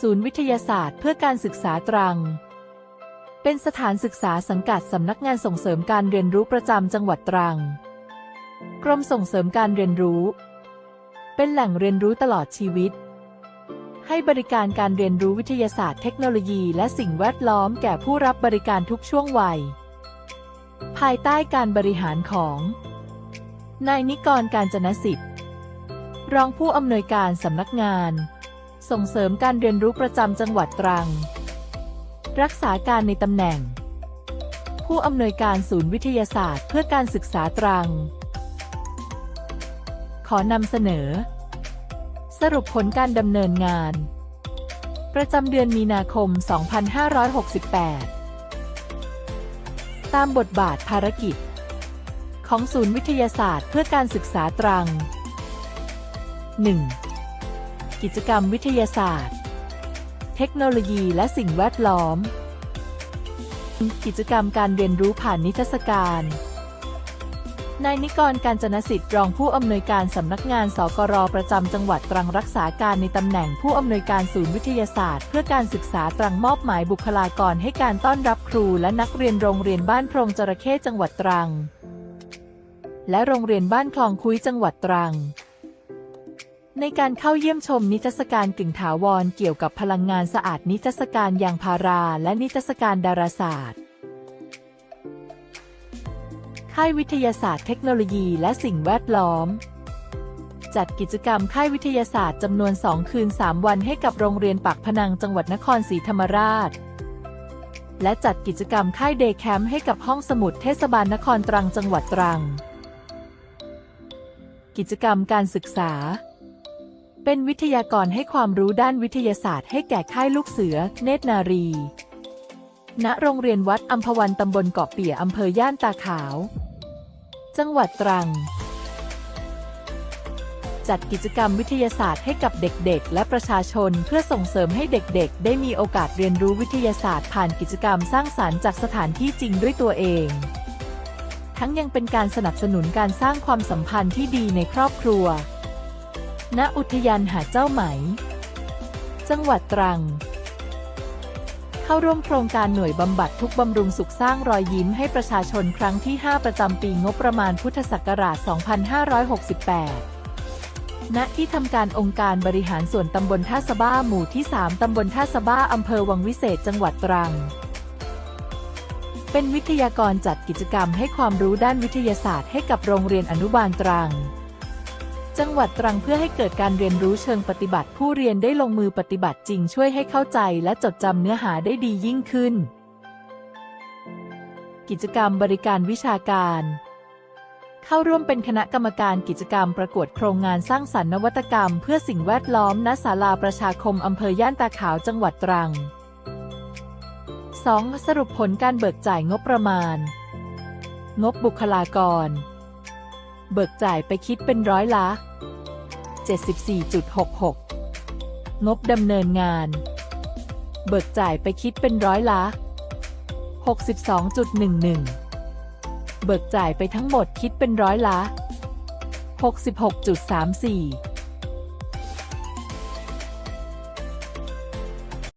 ศูนย์วิทยาศาสตร์เพื่อการศึกษาตรัง เป็นสถานศึกษาสังกัดสำนักงานส่งเสริมการเรียนรู้ประจำจังหวัดตรัง กรมส่งเสริมการเรียนรู้ เป็นแหล่งเรียนรู้ตลอดชีวิต ให้บริการการเรียนรู้วิทยาศาสตร์เทคโนโลยีและสิ่งแวดล้อมแก่ผู้รับบริการทุกช่วงวัย ภายใต้การบริหารของนายนิกรการจนสิทธิ์ รองผู้อำนวยการสำนักงาน ส่งเสริมการเรียนรู้ประจำจังหวัดตรัง รักษาการในตำแหน่ง ผู้อำนวยการศูนย์วิทยาศาสตร์เพื่อการศึกษาตรัง ขอนำเสนอ สรุปผลการดำเนินงาน ประจำเดือนมีนาคม 2568 ตามบทบาทภารกิจ ของศูนย์วิทยาศาสตร์เพื่อการศึกษาตรัง 1. กิจกรรมวิทยาศาสตร์ เทคโนโลยีและสิ่งแวดล้อม กิจกรรมการเรียนรู้ผ่านนิทรรศการนายนิกรการจนสิทธิ์รองผู้อำนวยการสำนักงานสกรประจำจังหวัดตรังรักษาการในตำแหน่งผู้อำนวยการศูนย์วิทยาศาสตร์ เพื่อการศึกษาตรังมอบหมายบุคลากรให้การต้อนรับครูและนักเรียนโรงเรียนบ้านโพรงจระเข้จังหวัดตรัง และโรงเรียนบ้านคลองคุยจังหวัดตรัง ในการเข้าเยี่ยมชมนิทรรศการกึ่งถาวรเกี่ยวกับพลังงานสะอาดนิทรรศการยางพาราและนิทรรศการดาราศาสตร์ ค่ายวิทยาศาสตร์เทคโนโลยีและสิ่งแวดล้อม จัดกิจกรรมค่ายวิทยาศาสตร์จำนวน 2 คืน 3 วันให้กับโรงเรียนปากพนังจังหวัดนครศรีธรรมราช และจัดกิจกรรมค่ายเดย์แคมป์ให้กับห้องสมุดเทศบาลนครตรังจังหวัดตรัง กิจกรรมการศึกษา เป็นวิทยากรให้ความรู้ด้านวิทยาศาสตร์ให้แก่ค่ายลูกเสือ เนตรนารี ณ โรงเรียนวัดอัมพวันตำบลเกาะเปียอำเภอย่านตาขาว จังหวัดตรัง จัดกิจกรรมวิทยาศาสตร์ให้กับเด็กๆ และประชาชนเพื่อส่งเสริมให้เด็กๆ ได้มีโอกาสเรียนรู้วิทยาศาสตร์ ผ่านกิจกรรมสร้างสารรค์จากสถานที่จริงด้วยตัวเอง ทั้งยังเป็นการสนับสนุนการสร้างความสัมพันธ์ที่ดีในครอบครัว ณอุทยานหาเจ้าไหม จังหวัดตรัง เข้าร่วมโครงการหน่วยบำบัดทุกบำรุงสุขสร้างรอยยิ้มให้ประชาชนครั้งที่ 5 ประจำปีงบประมาณพุทธศักราช 2568ณที่ทำการองค์การบริหารส่วนตำบลท่าสะบ้าหมู่ที่ 3 ตำบลท่าสะบ้าอำเภอวังวิเศษจังหวัดตรัง เป็นวิทยากรจัดกิจกรรมให้ความรู้ด้านวิทยาศาสตร์ให้กับโรงเรียนอนุบาลตรัง จังหวัดตรังเพื่อให้เกิดการเรียนรู้เชิงปฏิบัติ ผู้เรียนได้ลงมือปฏิบัติจริงช่วยให้เข้าใจและจดจำเนื้อหาได้ดียิ่งขึ้น กิจกรรมบริการวิชาการ เข้าร่วมเป็นคณะกรรมการกิจกรรมประกวดโครงงานสร้างสรรค์นวัตกรรม เพื่อสิ่งแวดล้อมณศาลาประชาคมอำเภอย่านตาขาวจังหวัดตรัง 2. สรุปผลการเบิกจ่ายงบประมาณ งบบุคลากร เบิกจ่ายไปคิดเป็นร้อยละ 74.66 งบดำเนินงาน เบิกจ่ายไปคิดเป็นร้อยละ 62.11 เบิกจ่ายไปทั้งหมดคิดเป็นร้อยละ 66.34